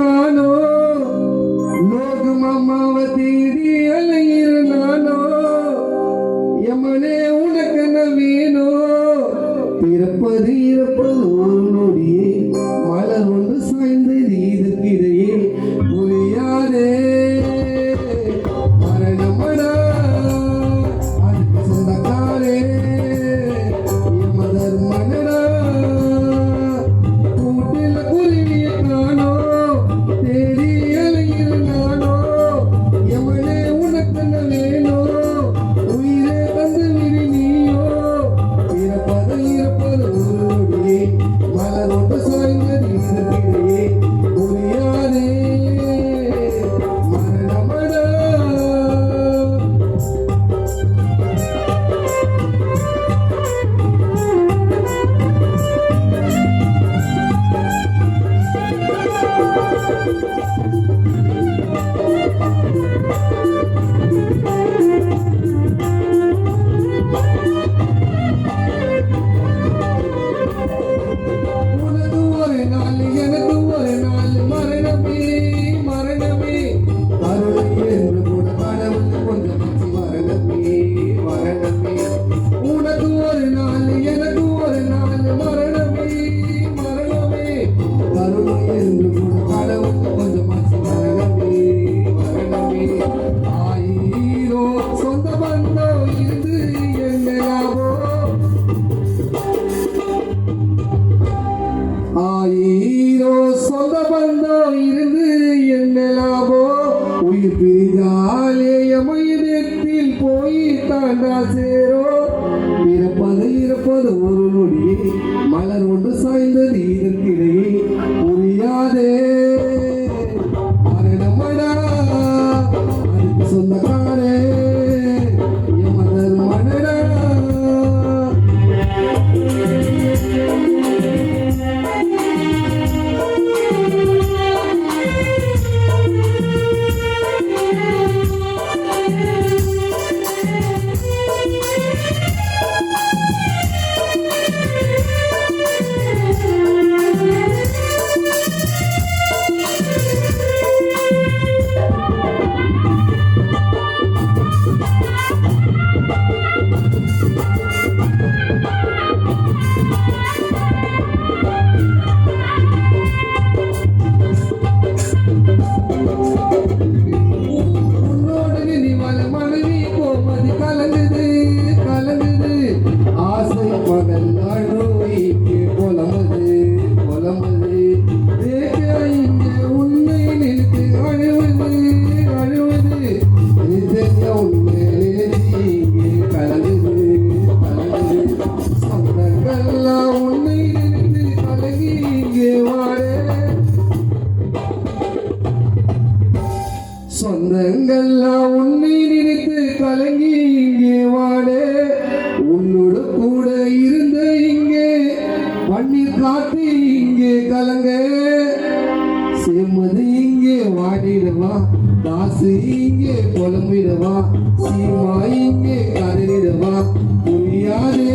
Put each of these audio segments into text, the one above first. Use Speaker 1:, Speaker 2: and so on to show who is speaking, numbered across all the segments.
Speaker 1: ನಾನು ನೋಗು ಮಮ್ಮಾವತಿ ಅಲ್ಲಿರ ನಾನು ಯಮನೆ ಉನಕ ನವೀನು திருப்பது இருப்பது ஒரு நொடியே. மலர் ஒன்று சாய்ந்தது Brasil! கதறிடுவா தாசு இங்கே புலம்பிடுவா சீமா இங்கே கதறிடுவா புரியாதே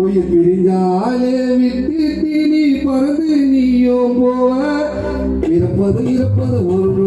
Speaker 1: உயிர் பிரிஞ்சாலே விட்டு திணி பறந்து நீயோ போவ. பிறப்பது இருப்பது ஒரு